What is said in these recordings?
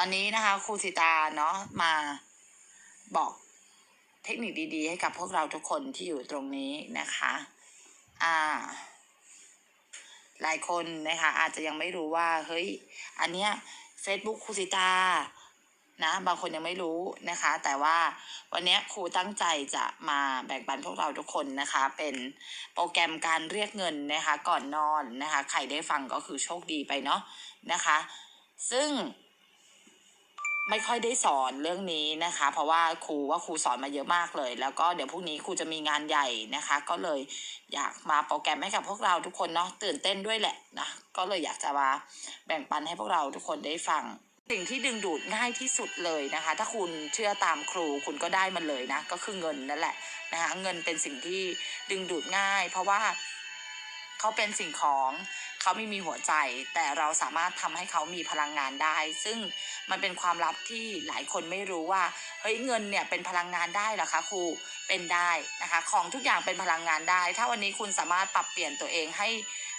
อนนี้นะคะครูสิตาเนาะมาบอกเทคนิคดี ๆ ให้กับพวกเราทุกคนที่อยู่ตรงนี้นะคะ อ่า หลายคนนะคะ อาจจะยังไม่รู้ว่า เฮ้ย อันเนี้ย Facebook ครูสิตา นะ บางคนยังไม่รู้นะคะ แต่ว่าวันเนี้ยครูตั้งใจจะมาแบ่งปันพวกเราทุกคนนะคะ เป็นโปรแกรมการเรียกเงินนะคะ ก่อนนอนนะคะ ใครได้ฟังก็คือโชคดีไปเนาะนะคะ ซึ่ง ไม่ค่อยได้สอนเรื่องนี้นะคะ เพราะว่าครูว่าครูสอนมาเยอะมากเลย แล้วก็เดี๋ยวพรุ่งนี้ครูจะมีงานใหญ่นะคะ ก็เลยอยากมาโปรแกรมให้กับพวกเราทุกคนเนาะตื่นเต้นด้วยแหละนะก็เลยอยากจะมาแบ่งปันให้พวกเราทุกคนได้ฟังสิ่งที่ดึงดูดง่ายที่สุดเลยนะคะ ถ้าคุณเชื่อตามครูคุณก็ได้มันเลยนะ ก็คือเงินนั่นแหละนะคะเงินเป็นสิ่งที่ดึงดูดง่าย เพราะว่า เขาเป็นสิ่งของเขาไม่มีหัวใจ แต่เราสามารถทำให้เขามีพลังงานได้ ซึ่งมันเป็นความลับที่หลายคนไม่รู้ว่าเฮ้ยเงินเนี่ยเป็นพลังงานได้หรอคะครูเป็นได้นะคะ ของทุกอย่างเป็นพลังงานได้ ถ้าวันนี้คุณสามารถปรับเปลี่ยนตัวเองให้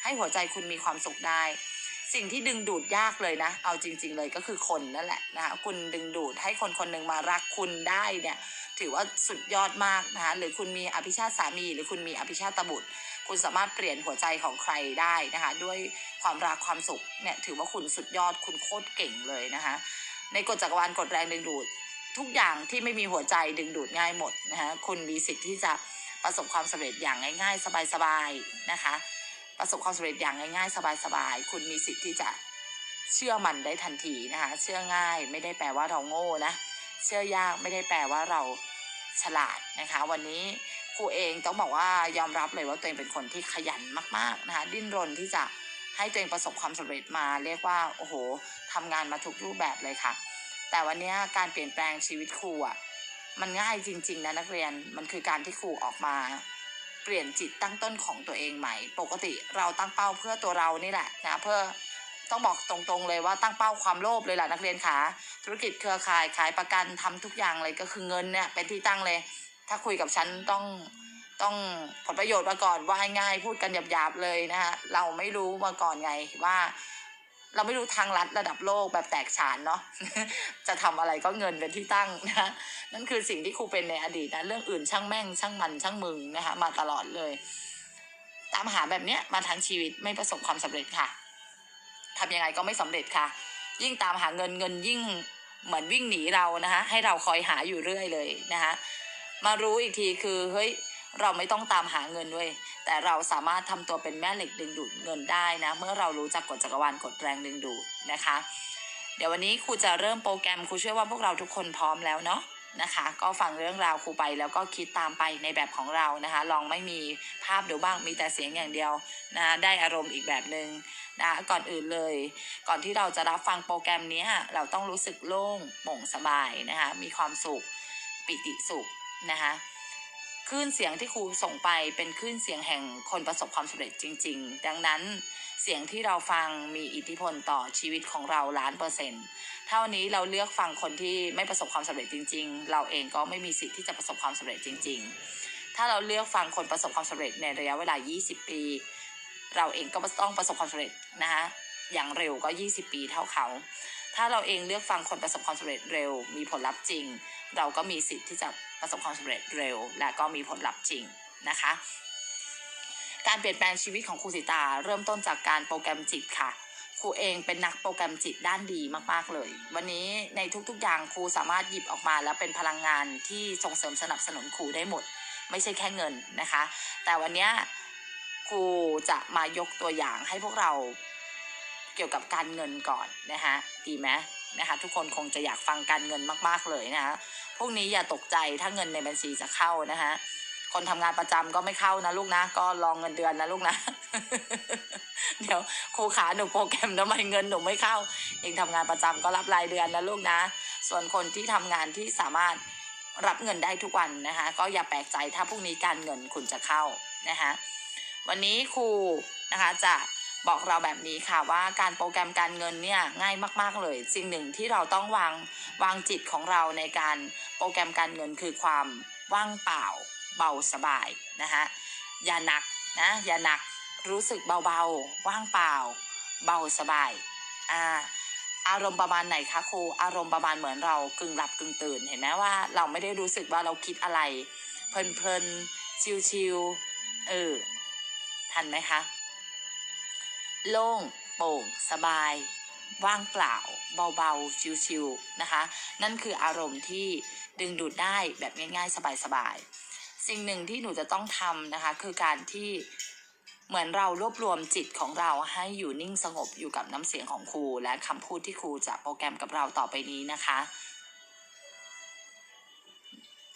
ให้หัวใจคุณมีความสุขได้ สิ่งที่ดึงดูดยากเลยนะ เอาจริง ๆ เลยก็คือคนนั่นแหละนะคะคุณดึงดูดให้คนคนหนึ่งมารักคุณได้เนี่ย ถือว่าสุดยอดมากนะคะหรือคุณมีอภิชาติสามี หรือคุณมีอภิชาติบุตร คุณสามารถเปลี่ยนหัวใจของใครได้นะคะ ด้วยความรักความสุขเนี่ยถือว่าคุณสุดยอดคุณโคตรเก่งเลยนะคะ ในกฎจักรวาลกฎแรงดึงดูดทุกอย่างที่ไม่มีหัวใจดึงดูดง่ายหมดนะคะคุณมีสิทธิ์ที่จะประสบความสำเร็จอย่างง่าย ๆ สบายๆนะคะ ประสบความสำเร็จอย่างง่ายๆ สบายๆ คุณมีสิทธิ์ที่จะเชื่อมันได้ทันทีนะคะ เชื่อง่ายไม่ได้แปลว่าเราโง่นะ เชื่อยากไม่ได้แปลว่าเราฉลาดนะคะ วันนี้ครูเองต้องบอกว่ายอมรับเลยว่าตัวเองเป็นคนที่ขยันมากๆนะคะ ดิ้นรนที่จะให้ตัวเองประสบความสำเร็จมา เรียกว่าโอ้โหทำงานมาทุกรูปแบบเลยค่ะ แต่วันนี้การเปลี่ยนแปลงชีวิตครูอะมันง่ายจริง ๆนะนักเรียนมันคือการที่ครูออกมา เปลี่ยนจิตตั้งต้นของตัวเองใหม่ ปกติเราตั้งเป้าเพื่อตัวเรานี่แหละนะเพื่อต้องบอกตรงๆเลยว่าตั้งเป้าความโลภเลยแหละนักเรียนขาธุรกิจเครือข่ายขายประกันทำทุกอย่างเลยก็คือเงินเนี่ยเป็นที่ตั้งเลย ถ้าคุยกับฉันต้องต้องผลประโยชน์มาก่อนว่าง่ายพูดกันหยาบๆเลยนะฮะเราไม่รู้มาก่อนไงว่า เราไม่รู้ทางลัดระดับโลกแบบแตกฉานเนาะจะทำอะไรก็เงินเป็นที่ตั้งนะนั่นคือสิ่งที่ครูเป็นในอดีตนะเรื่องอื่นช่างแม่งช่างมันช่างมึงนะคะมาตลอดเลย ตามหาแบบเนี้ยมาทั้งชีวิตไม่ประสบความสำเร็จค่ะทำยังไงก็ไม่สำเร็จค่ะ ยิ่งตามหาเงินเงินยิ่งเหมือนวิ่งหนีเรานะคะให้เราคอยหาอยู่เรื่อยเลยนะคะมารู้อีกทีคือเฮ้ย เราไม่ต้องตามหาเงินเว้ยแต่เราสามารถทำตัวเป็นแม่เหล็กดึงดูดเงินได้นะ เมื่อเรารู้จักกฎจักรวาลกฎแรงดึงดูดนะคะ เดี๋ยววันนี้ครูจะเริ่มโปรแกรมครูเชื่อว่าพวกเราทุกคนพร้อมแล้วเนาะนะคะ ก็ฟังเรื่องราวครูไปแล้วก็คิดตามไปในแบบของเรานะคะ ลองไม่มีภาพดูบ้างมีแต่เสียงอย่างเดียวนะได้อารมณ์อีกแบบหนึ่งนะก่อนอื่นเลย ก่อนที่เราจะรับฟังโปรแกรมนี้เราต้องรู้สึกโล่งโปร่งสบายนะคะ มีความสุขปิติสุขนะคะ คลื่นเสียงที่ครูส่งไปเป็นคลื่นเสียงแห่งคนประสบความสำเร็จจริง ๆ ดังนั้นเสียงที่เราฟังมีอิทธิพลต่อชีวิตของเราล้านเปอร์เซ็นต์เท่านี้เราเลือกฟังคนที่ไม่ประสบความสำเร็จจริง ๆ เราเองก็ไม่มีสิทธิ์ที่จะประสบความสำเร็จจริง ๆ ถ้าเราเลือกฟังคนประสบความสำเร็จในระยะเวลา 20 ปี เราเองก็ต้องประสบความสำเร็จนะคะอย่างเร็วก็ 20 ปีเท่าเขา ถ้าเราเองเลือกฟังคนประสบความสำเร็จเร็ว มีผลลัพธ์จริง เราก็มีสิทธิ์ที่จะประสบความสำเร็จเร็ว และก็มีผลลัพธ์จริงนะคะ การเปลี่ยนแปลงชีวิตของครูสิตา เริ่มต้นจากการโปรแกรมจิตค่ะครูเองเป็นนักโปรแกรมจิตด้านดีมากๆเลย วันนี้ในทุกๆอย่างครูสามารถหยิบออกมาแล้วเป็นพลังงานที่ส่งเสริมสนับสนุนครูได้หมด ไม่ใช่แค่เงินนะคะ แต่วันนี้ครูจะมายกตัวอย่างให้พวกเรา เกี่ยวกับการเงินก่อนนะคะดีไหมนะคะทุกคนคงจะอยากฟังการเงินมาก ๆ เลยนะคะพวกนี้อย่าตกใจถ้าเงินในบัญชีจะเข้านะคะคนทำงานประจำก็ไม่เข้านะลูกนะ ก็รองเงินเดือนนะลูกนะ เดี๋ยวครูขาหนูโปรแกรมทำไมเงินหนูไม่เข้า เองทำงานประจำก็รับรายเดือนนะลูกนะ ส่วนคนที่ทำงานที่สามารถรับเงินได้ทุกวันนะคะก็อย่าแปลกใจถ้าพรุ่งนี้การเงินคุณจะเข้านะคะวันนี้ครูนะคะจะ บอกเราแบบนี้ค่ะว่าการโปรแกรมการเงินเนี่ยง่ายมากๆเลย สิ่งหนึ่งที่เราต้องวางวางจิตของเราในการโปรแกรมการเงินคือความว่างเปล่าเบาสบายนะคะอย่าหนักนะอย่าหนักรู้สึกเบาๆ ว่างเปล่า เบาสบายอ่าอารมณ์ประมาณไหนคะครูอารมณ์ประมาณเหมือนเรากึ่งหลับกึ่งตื่นเห็นไหมว่าเราไม่ได้รู้สึกว่าเราคิดอะไร เพลินๆชิวๆเออทันไหมคะ โล่งโปร่ง สบาย ว่างเปล่า เบาๆ ชิวๆนะคะ นั่นคืออารมณ์ที่ดึงดูดได้แบบง่ายๆ สบายๆ สิ่งหนึ่งที่หนูจะต้องทำนะคะ คือการที่เหมือนเรารวบรวมจิตของเราให้อยู่นิ่งสงบอยู่กับน้ำเสียงของครู และคำพูดที่ครูจะโปรแกรมกับเราต่อไปนี้นะคะ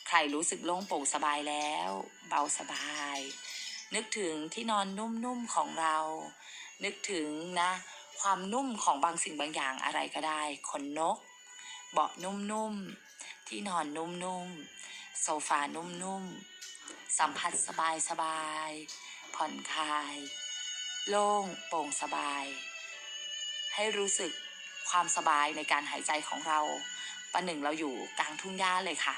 ใครรู้สึกโล่งโปร่งสบายแล้ว เบาสบาย นึกถึงที่นอนนุ่มๆของเรา นึกถึงนะ ความนุ่มของบางสิ่งบางอย่างอะไรก็ได้ขนนก เบาะนุ่มๆ ที่นอนนุ่มๆ โซฟานุ่มๆ สัมผัสสบายๆ ผ่อนคลาย โล่งโปร่งสบาย ให้รู้สึกความสบายในการหายใจของเราประหนึ่งเราอยู่กลางทุ่งหญ้าเลยค่ะ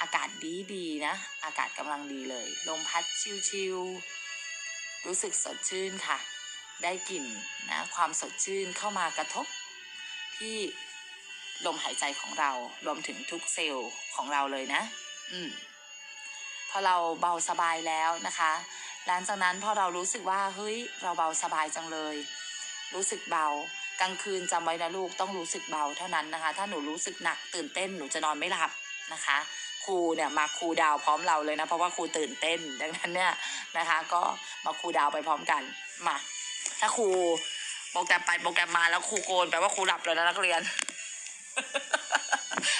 อากาศดีดีๆนะ อากาศกำลังดีเลย ลมพัดชิวๆรู้สึกสดชื่นค่ะ ได้กลิ่นนะความสดชื่นเข้ามากระทบที่ลมหายใจของเรารวมถึงทุกเซลล์ของเราเลยนะ อืมพอเราเบาสบายแล้วนะคะ หลังจากนั้นพอเรารู้สึกว่าเฮ้ยเราเบาสบายจังเลย รู้สึกเบากลางคืนจำไว้นะลูกต้องรู้สึกเบาเท่านั้นนะคะ ถ้าหนูรู้สึกหนักตื่นเต้นหนูจะนอนไม่หลับนะคะ ครูเนี่ยมาครูดาวพร้อมเราเลยนะเพราะว่าครูตื่นเต้น ดังนั้นเนี่ยนะคะ ก็มาครูดาวไปพร้อมกันมา ถ้าครูโปรแกรมไปโปรแกรมมาแล้วครูโกนแปลว่าครูหลับแล้วนะนักเรียน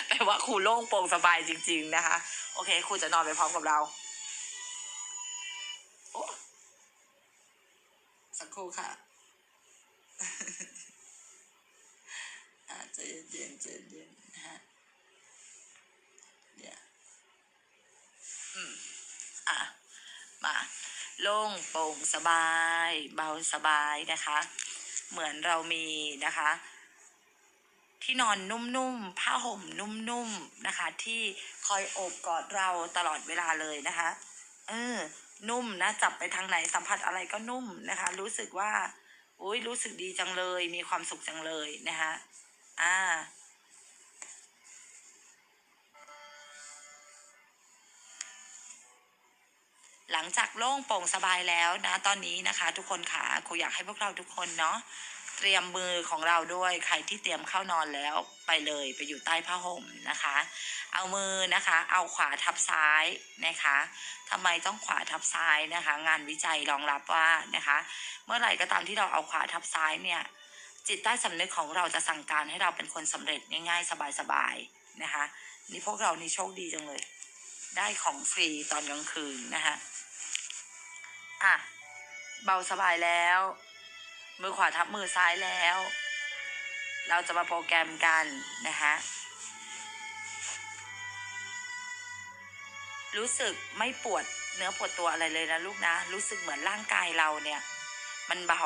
แปลว่าครูโล่งโปร่งสบายจริง ๆ นะคะ โอเคครูจะนอนไปพร้อมกับเราสักครู่ค่ะอาจจะเย็นใจเย็นๆนะฮะเดี๋ยวอืม อะ มา โล่งโปร่งสบาย เบาสบายนะคะ เหมือนเรามีนะคะ ที่นอนนุ่มๆผ้าห่มนุ่มๆนะคะ ที่คอยโอบกอดเราตลอดเวลาเลยนะคะ เออ นุ่มนะจับไปทางไหนสัมผัสอะไรก็นุ่มนะคะ รู้สึกว่าอุ้ยรู้สึกดีจังเลย มีความสุขจังเลยนะคะอ่า หลังจากโล่งโปร่งสบายแล้วนะตอนนี้นะคะ ทุกคนค่ะครูอยากให้พวกเราทุกคนเนาะเตรียมมือของเราด้วยใครที่เตรียมเข้านอนแล้วไปเลยไปอยู่ใต้ผ้าห่มนะคะ เอามือนะคะ เอาขวาทับซ้ายนะคะทำไมต้องขวาทับซ้ายนะคะ งานวิจัยรองรับว่านะคะ เมื่อไหร่ก็ตามที่เราเอาขวาทับซ้ายเนี่ยจิตใต้สำนึกของเราจะสั่งการให้เราเป็นคนสำเร็จง่ายๆ สบายๆนะคะ นี่พวกเรานี่โชคดีจังเลย ได้ของฟรีตอนกลางคืนนะคะ่ะ เบาสบายแล้ว มือขวาทับมือซ้ายแล้ว เราจะมาโปรแกรมกันนะคะรู้สึกไม่ปวดเนื้อปวดตัวอะไรเลยนะลูกนะ รู้สึกเหมือนร่างกายเราเนี่ย มันเบา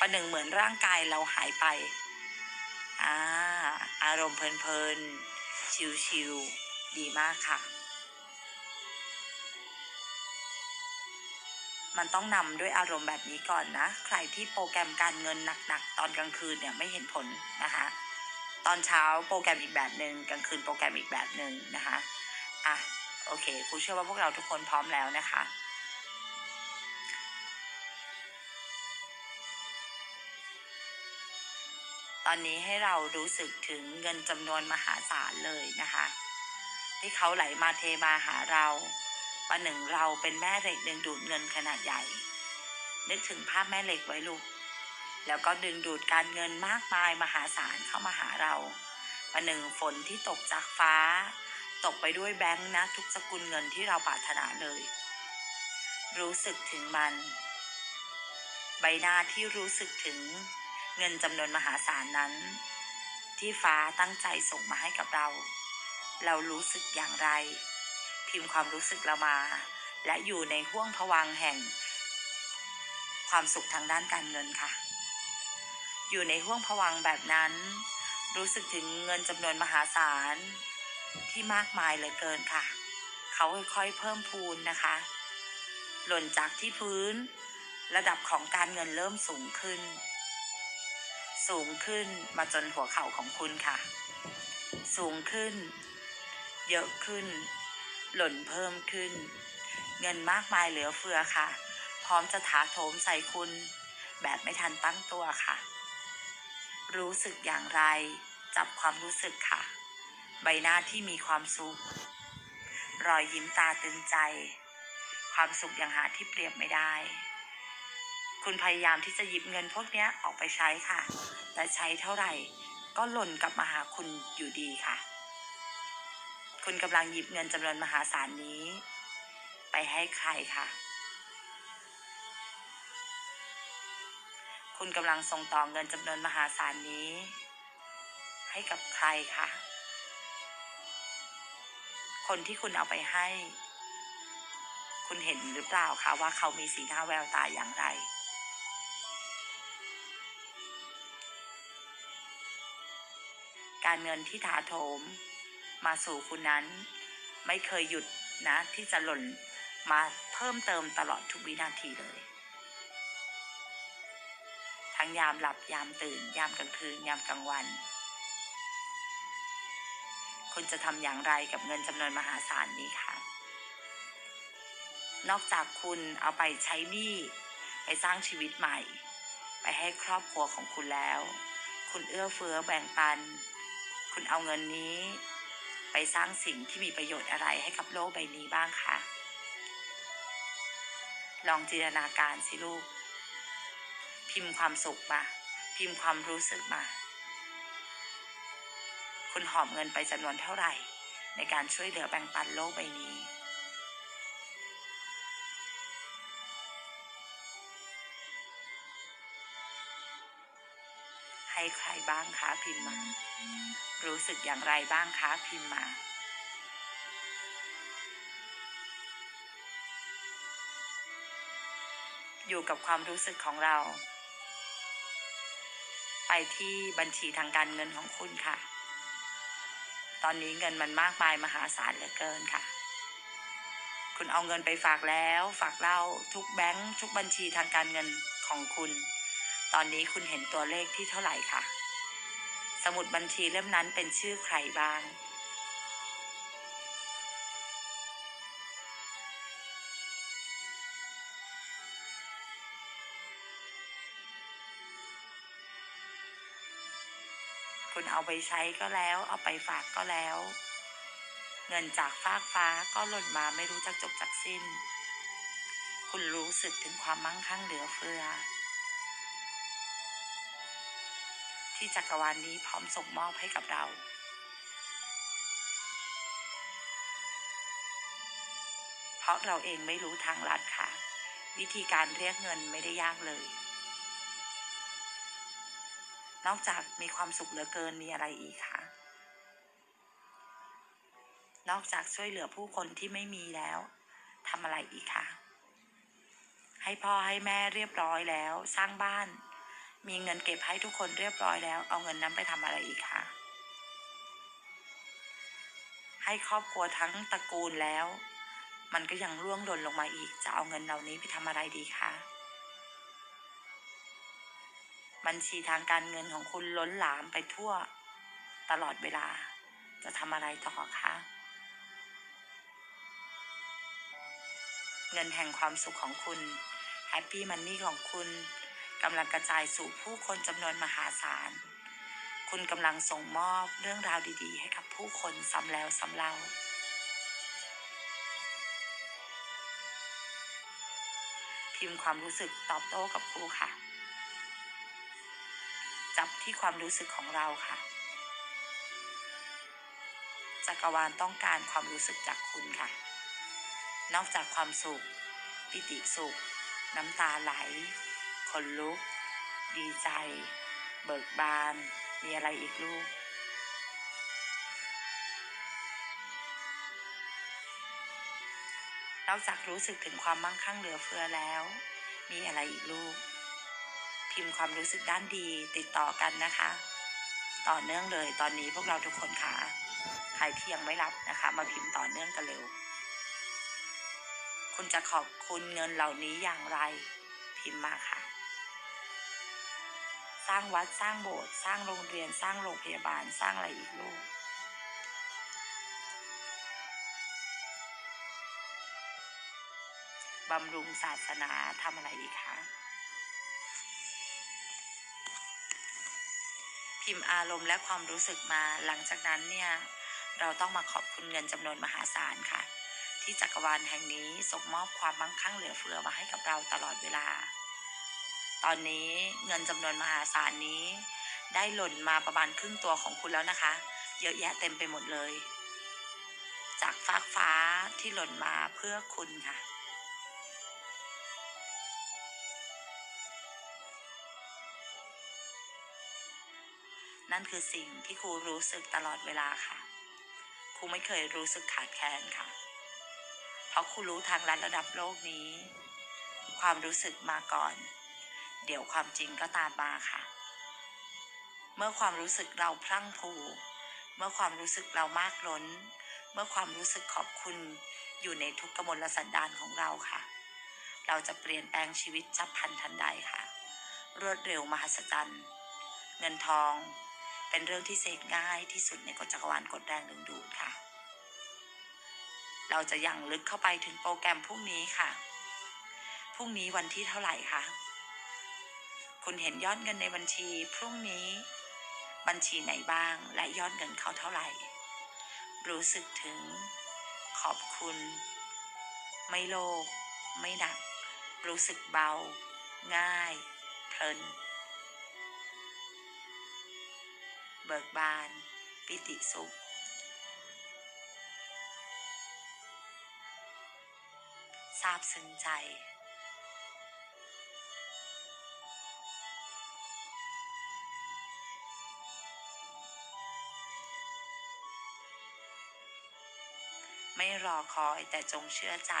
ประหนึ่งเหมือนร่างกายเราหายไปอ่าอารมณ์เพลินๆชิวๆดีมากค่ะ มันต้องนำด้วยอารมณ์แบบนี้ก่อนนะ ใครที่โปรแกรมการเงินหนักๆ ตอนกลางคืนเนี่ยไม่เห็นผลนะคะ ตอนเช้าโปรแกรมอีกแบบหนึ่งกลางคืนโปรแกรมอีกแบบหนึ่งนะคะอะโอเคครูเชื่อว่าพวกเราทุกคนพร้อมแล้วนะคะตอนนี้ให้เรารู้สึกถึงเงินจำนวนมหาศาลเลยนะคะ ที่เขาไหลมาเทมาหาเรา ประหนึ่งเราเป็นแม่เหล็กดึงดูดเงินขนาดใหญ่ นึกถึงภาพแม่เหล็กไว้ลูก แล้วก็ดึงดูดการเงินมากมายมหาศาลเข้ามาหาเราประหนึ่งฝนที่ตกจากฟ้า ตกไปด้วยแบงค์นะทุกสกุลเงินที่เราปรารถนาเลย รู้สึกถึงมัน ใบหน้าที่รู้สึกถึงเงินจำนวนมหาศาลนั้น ที่ฟ้าตั้งใจส่งมาให้กับเรา เรารู้สึกอย่างไร พิมพ์ความรู้สึกเรามา และอยู่ในห่วงผวังแห่ง ความสุขทางด้านการเงินค่ะ อยู่ในห่วงผวังแบบนั้น รู้สึกถึงเงินจำนวนมหาศาลที่มากมายเหลือเกินค่ะ เขาค่อยๆเพิ่มพูนนะคะ หล่นจากที่พื้น ระดับของการเงินเริ่มสูงขึ้น สูงขึ้นมาจนหัวเข่าของคุณค่ะ สูงขึ้น เยอะขึ้น หล่นเพิ่มขึ้น เงินมากมายเหลือเฟือค่ะ พร้อมจะถาโถมใส่คุณ แบบไม่ทันตั้งตัวค่ะ รู้สึกอย่างไร จับความรู้สึกค่ะ ใบหน้าที่มีความสุข รอยยิ้มตาตึงใจ ความสุขอย่างหาที่เปรียบไม่ได้ คุณพยายามที่จะหยิบเงินพวกนี้ออกไปใช้ค่ะ แต่ใช้เท่าไหร่ก็หล่นกลับมาหาคุณอยู่ดีค่ะ คุณกำลังหยิบเงินจำนวนมหาศาลนี้ ไปให้ใครคะคุณกำลังส่งต่อเงินจำนวนมหาศาลนี้ ให้กับใครคะ คนที่คุณเอาไปให้ คุณเห็นหรือเปล่าคะว่าเขามีสีหน้าแววตาอย่างไร การเงินที่ถาโถม มาสู่คุณนั้น ไม่เคยหยุดนะที่จะหล่นมาเพิ่มเติมตลอดทุกวินาทีเลย ทั้งยามหลับยามตื่น ยามกลางคืน ยามกลางวัน คุณจะทำอย่างไรกับเงินจำนวนมหาศาลนี้คะนอกจากคุณเอาไปใช้หนี้ไปสร้างชีวิตใหม่ ไปให้ครอบครัวของคุณแล้ว คุณเอื้อเฟื้อแบ่งปัน คุณเอาเงินนี้ ไปสร้างสิ่งที่มีประโยชน์อะไรให้กับโลกใบนี้บ้างคะ ลองจินตนาการสิลูก พิมพ์ความสุขมา พิมพ์ความรู้สึกมา คุณหอบเงินไปจำนวนเท่าไหร่ ในการช่วยเหลือแบ่งปันโลกใบนี้ ให้ใครบ้างคะพิมพ์มา รู้สึกอย่างไรบ้างคะพิมพ์มาอยู่กับความรู้สึกของเรา ไปที่บัญชีทางการเงินของคุณค่ะ ตอนนี้เงินมันมากมายมหาศาลเหลือเกินค่ะ คุณเอาเงินไปฝากแล้ว ฝากเล่าทุกแบงค์ทุกบัญชีทางการเงินของคุณ ตอนนี้คุณเห็นตัวเลขที่เท่าไหร่คะสมุดบัญชีเล่มนั้นเป็นชื่อใครบ้าง คุณเอาไปใช้ก็แล้ว เอาไปฝากก็แล้ว เงินจากฟากฟ้าก็หล่นมาไม่รู้จักจบจากสิ้น คุณรู้สึกถึงความมั่งคั่งเหลือเฟือ ที่จักรวาลนนี้พร้อมส่งมอบให้กับเรา เพราะเราเองไม่รู้ทางลัดค่ะ วิธีการเรียกเงินไม่ได้ยากเลย นอกจากมีความสุขเหลือเกินมีอะไรอีกคะนอกจากช่วยเหลือผู้คนที่ไม่มีแล้วทำอะไรอีกคะให้พ่อให้แม่เรียบร้อยแล้ว สร้างบ้าน มีเงินเก็บให้ทุกคนเรียบร้อยแล้ว เอาเงินนั้นไปทำอะไรอีกคะให้ครอบครัวทั้งตระกูลแล้ว มันก็ยังร่วงหล่นลงมาอีก จะเอาเงินเหล่านี้ไปทำอะไรดีคะบัญชีทางการเงินของคุณล้นหลามไปทั่ว ตลอดเวลา จะทำอะไรต่อคะเงินแห่งความสุขของคุณแฮปปี้มันนี่ของคุณ กำลังกระจายสู่ผู้คนจำนวนมหาศาล คุณกำลังส่งมอบเรื่องราวดีๆ ให้กับผู้คนซ้ำแล้วซ้ำเล่า พิมพ์ความรู้สึกตอบโต้กับครูค่ะ จับที่ความรู้สึกของเราค่ะ จักรวาลต้องการความรู้สึกจากคุณค่ะ นอกจากความสุข ปิติสุข น้ำตาไหล ขนลุก ดีใจ เบิกบาน มีอะไรอีกลูก นอกจากรู้สึกถึงความมั่งคั่งเหลือเฟือแล้ว มีอะไรอีกลูก พิมพ์ความรู้สึกด้านดีติดต่อกันนะคะ ต่อเนื่องเลยตอนนี้พวกเราทุกคนค่ะ ใครที่ยังไม่รับนะคะ มาพิมพ์ต่อเนื่องกันเร็วคุณจะขอบคุณเงินเหล่านี้อย่างไร พิมพ์มาค่ะ สร้างวัดสร้างโบสถ์สร้างโรงเรียนสร้างโรงพยาบาลสร้างอะไรอีกลูกบำรุงศาสนาทำอะไรอีกคะพิมพ์อารมณ์และความรู้สึกมาหลังจากนั้นเนี่ย เราต้องมาขอบคุณเงินจำนวนมหาศาลค่ะ ที่จักรวาลแห่งนี้ส่งมอบความมั่งคั่งเหลือเฟือมาให้กับเราตลอดเวลา ตอนนี้เงินจำนวนมหาศาลนี้ ได้หล่นมาประมาณครึ่งตัวของคุณแล้วนะคะ เยอะแยะเต็มไปหมดเลย จากฟากฟ้าที่หล่นมาเพื่อคุณค่ะ นั่นคือสิ่งที่ครูรู้สึกตลอดเวลาค่ะครูไม่เคยรู้สึกขาดแคลนค่ะ เพราะครูรู้ทางลัดระดับโลกนี้ ความรู้สึกมาก่อน เดี๋ยวความจริงก็ตามมาค่ะ เมื่อความรู้สึกเราพลั่งพรูเมื่อความรู้สึกเรามากล้น เมื่อความรู้สึกขอบคุณอยู่ในทุกกมลสันดานของเราค่ะ เราจะเปลี่ยนแปลงชีวิตจับพันทันใดค่ะ รวดเร็วมหัศจรรย์ เงินทอง เป็นเรื่องที่เสกง่ายที่สุดในกฎจักรวาลกฎแรงดึงดูดค่ะ เราจะยังลึกเข้าไปถึงโปรแกรมพรุ่งนี้ค่ะ พรุ่งนี้วันที่เท่าไหร่คะ คุณเห็นยอดเงินในบัญชีพรุ่งนี้ บัญชีไหนบ้างและยอดเงินเขาเท่าไหร่ รู้สึกถึง ขอบคุณ ไม่โลภไม่หนัก รู้สึกเบา ง่าย เพลิน เบิกบาน ปิติสุขซาบซึ้งใจ ไม่รอคอยแต่จงเชื่อใจ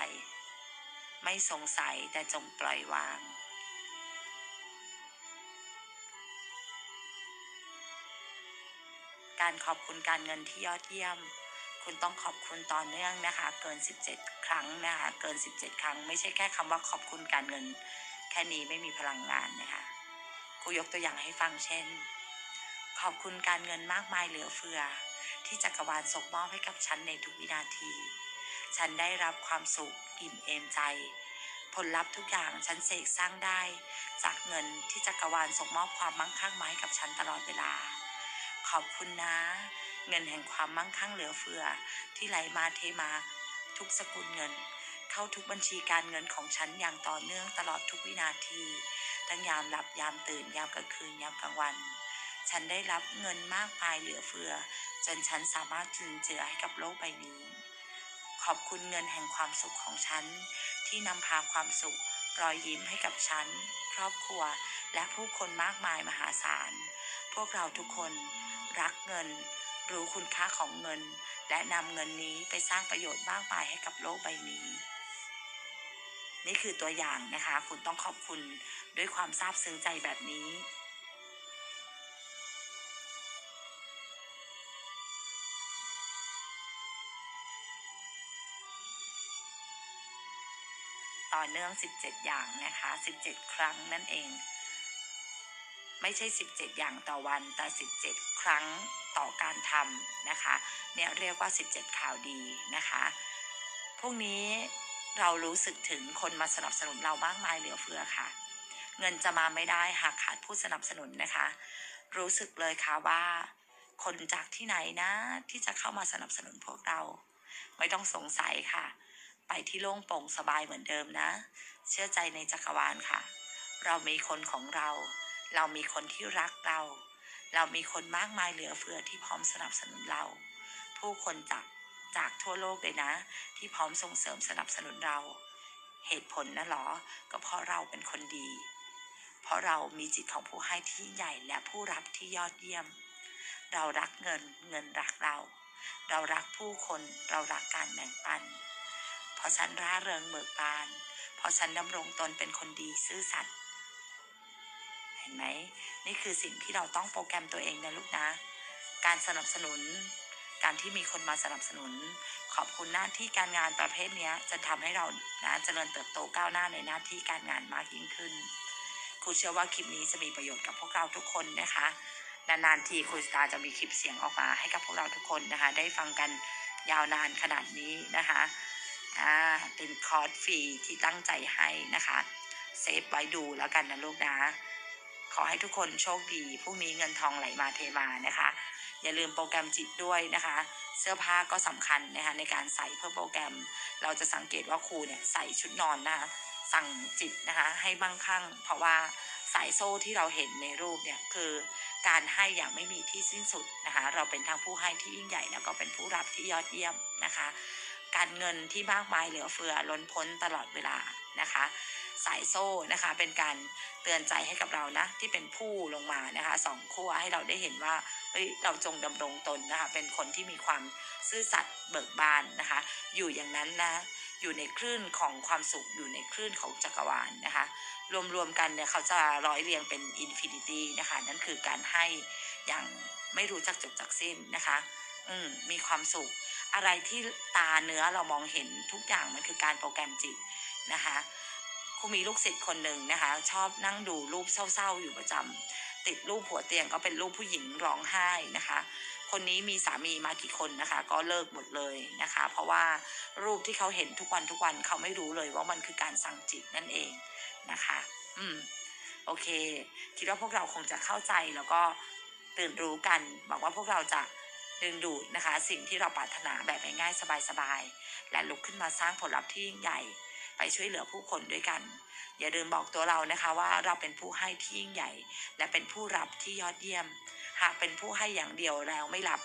ไม่สงสัยแต่จงปล่อยวาง การขอบคุณการเงินที่ยอดเยี่ยม คุณต้องขอบคุณต่อเนื่องนะคะ เกิน 17 ครั้งนะคะ เกิน 17 ครั้ง ไม่ใช่แค่คำว่าขอบคุณการเงิน แค่นี้ไม่มีพลังงานนะคะครูยกตัวอย่างให้ฟังเช่น ขอบคุณการเงินมากมายเหลือเฟือ ที่จักรวาลส่งมอบให้กับฉันในทุกวินาที ฉันได้รับความสุขอิ่มเอมใจ ผลลัพธ์ทุกอย่างฉันเสกสร้างได้ จากเงินที่จักรวาลส่งมอบความมั่งคั่งมาให้กับฉันตลอดเวลา ขอบคุณนะ เงินแห่งความมั่งคั่งเหลือเฟือ ที่ไหลมาเทมาทุกสกุลเงิน เข้าทุกบัญชีการเงินของฉันอย่างต่อเนื่องตลอดทุกวินาที ทั้งยามหลับยามตื่นยามกลางคืนยามกลางวัน ฉันได้รับเงินมากมายเหลือเฟือ จนฉันสามารถจุนเจือให้กับโลกใบนี้ ขอบคุณเงินแห่งความสุขของฉัน ที่นำพาความสุข รอยยิ้มให้กับฉัน ครอบครัว และผู้คนมากมายมหาศาล พวกเราทุกคน รักเงิน รู้คุณค่าของเงิน และนำเงินนี้ไปสร้างประโยชน์มากมายให้กับโลกใบนี้นี่คือตัวอย่างนะคะ คุณต้องขอบคุณด้วยความซาบซึ้งใจแบบนี้ ต่อเนื่อง 17 อย่างนะคะ 17 ครั้งนั่นเอง ไม่ใช่ 17 อย่างต่อวันแต่ 17 ครั้งต่อการทำนะคะ เนี่ยเรียกว่า 17 ข่าวดีนะคะพวกนี้เรารู้สึกถึงคนมาสนับสนุนเรามากมายเหลือเฟือค่ะ เงินจะมาไม่ได้หากขาดผู้สนับสนุนนะคะ รู้สึกเลยค่ะว่า คนจากที่ไหนนะที่จะเข้ามาสนับสนุนพวกเรา ไม่ต้องสงสัยค่ะ ไปที่โล่งโปร่งสบายเหมือนเดิมนะ เชื่อใจในจักรวาลค่ะ เรามีคนของเรา เรามีคนที่รักเรา เรามีคนมากมายเหลือเฟือที่พร้อมสนับสนุนเรา ผู้คนจากจากทั่วโลกเลยนะ ที่พร้อมส่งเสริมสนับสนุนเรา เหตุผลนะหรอ ก็เพราะเราเป็นคนดี เพราะเรามีจิตของผู้ให้ที่ใหญ่และผู้รับที่ยอดเยี่ยม เรารักเงินเงินรักเรา เรารักผู้คนเรารักการแบ่งปัน ราะฉันร่าเริงเบิกบาน เพราะฉันดำรงตนเป็นคนดีซื่อสัตย์เห็นไหมนี่คือสิ่งที่เราต้องโปรแกรมตัวเองนะลูกนะ การสนับสนุน การที่มีคนมาสนับสนุน ขอบคุณหน้าที่การงานประเภทนี้จะทำให้เรานะเจริญเติบโตก้าวหน้าในหน้าที่การงานมากยิ่งขึ้นครูเชื่อว่าคลิปนี้จะมีประโยชน์กับพวกเราทุกคนนะคะนานๆทีครูสตาจะมีคลิปเสียงออกมาให้กับพวกเราทุกคนนะคะ ได้ฟังกันยาวนานขนาดนี้นะคะ อ่าเป็นคอร์สฟรีที่ตั้งใจให้นะคะเซฟไว้ดูแล้วกันนะลูกนะ ขอให้ทุกคนโชคดีพรุ่งนี้เงินทองไหลมาเทมานะคะ อย่าลืมโปรแกรมจิตด้วยนะคะ เสื้อผ้าก็สำคัญนะคะในการใส่เพื่อโปรแกรม เราจะสังเกตว่าครูเนี่ยใส่ชุดนอนนะคะสั่งจิตนะคะให้มั่งคั่ง เพราะว่าสายโซ่ที่เราเห็นในรูปเนี่ยคือการให้อย่างไม่มีที่สิ้นสุดนะคะ เราเป็นทั้งผู้ให้ที่ยิ่งใหญ่แล้วก็เป็นผู้รับที่ยอดเยี่ยมนะคะ การเงินที่มากมายเหลือเฟือล้นพ้นตลอดเวลานะคะ สายโซ่นะคะเป็นการเตือนใจให้กับเรานะที่เป็นผู้ลงมานะคะสองขั้วให้เราได้เห็นว่าเฮ้ยเราจงดำรงตนนะคะเป็นคนที่มีความซื่อสัตย์เบิกบานนะคะ อยู่อย่างนั้นนะอยู่ในคลื่นของความสุขอยู่ในคลื่นของจักรวาลนะคะ รวมๆกันเนี่ยเขาจะร้อยเรียงเป็นอินฟินิตี้นะคะ นั่นคือการให้อย่างไม่รู้จักจบจักสิ้นนะคะ อืมมีความสุข อะไรที่ตาเนื้อเรามองเห็นทุกอย่างมันคือการโปรแกรมจิตนะคะครูมีลูกศิษย์คนหนึ่งนะคะ ชอบนั่งดูรูปเศร้าๆ อยู่ประจำติดรูปหัวเตียงก็เป็นรูปผู้หญิงร้องไห้นะคะ คนนี้มีสามีมากี่คนนะคะ ก็เลิกหมดเลยนะคะ เพราะว่ารูปที่เขาเห็นทุกวันทุกวันเขาไม่รู้เลยว่ามันคือการสั่งจิตนั่นเองนะคะ อืมโอเค คิดว่าพวกเราคงจะเข้าใจแล้วก็ตื่นรู้กันบอกว่าพวกเราจะ ดึงดูดนะคะ สิ่งที่เราปรารถนาแบบง่ายๆสบายๆ และลุกขึ้นมาสร้างผลลัพธ์ที่ยิ่งใหญ่ ไปช่วยเหลือผู้คนด้วยกัน อย่าลืมบอกตัวเรานะคะว่าเราเป็นผู้ให้ที่ยิ่งใหญ่ และเป็นผู้รับที่ยอดเยี่ยม หากเป็นผู้ให้อย่างเดียวแล้วไม่รับ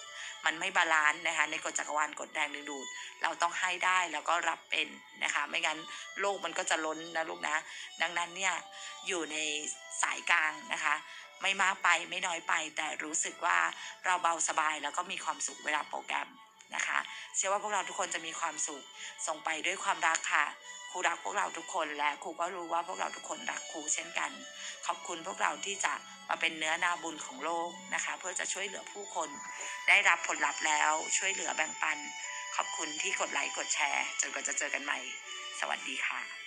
มันไม่บาลานซ์นะคะในกฎจักรวาลกฎแรงดึงดูด เราต้องให้ได้แล้วก็รับเป็นนะคะ ไม่งั้นโลกมันก็จะล้นนะลูกนะ ดังนั้นเนี่ยอยู่ในสายกลางนะคะ ไม่มากไปไม่น้อยไป แต่รู้สึกว่าเราเบาสบายแล้วก็มีความสุขเวลาโปรแกรมนะคะเชื่อว่าพวกเราทุกคนจะมีความสุข ส่งไปด้วยความรักค่ะครูรักพวกเราทุกคนและครูก็รู้ว่าพวกเราทุกคนรักครูเช่นกัน ขอบคุณพวกเราที่จะมาเป็นเนื้อนาบุญของโลกนะคะ เพื่อจะช่วยเหลือผู้คน ได้รับผลลัพธ์แล้วช่วยเหลือแบ่งปัน ขอบคุณที่กดไลค์กดแชร์ จนกว่าจะเจอกันใหม่ สวัสดีค่ะ